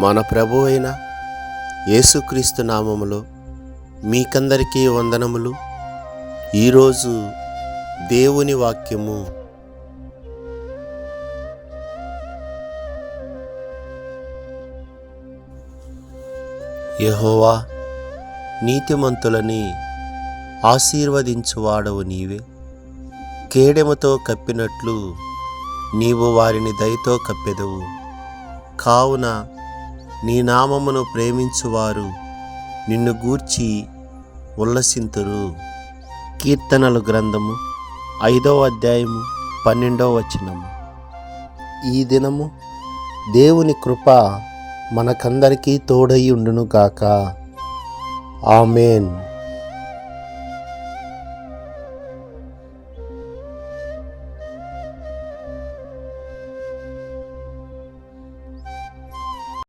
మన ప్రభు అయిన యేసుక్రీస్తు నామములో మీకందరికీ వందనములు. ఈరోజు దేవుని వాక్యము. యహోవా నీతిమంతులని ఆశీర్వదించువాడవు నీవే. కేడెముతో కప్పినట్లు నీవు వారిని దయతో కప్పెదవు. కావున నీ నామమును ప్రేమించువారు నిన్ను గూర్చి ఉల్లసింతురు. కీర్తనలు గ్రంథము ఐదవ అధ్యాయము పన్నెండవ వచనము. ఈ దినము దేవుని కృప మనకందరికీ తోడై ఉండునుగాక. ఆమెన్.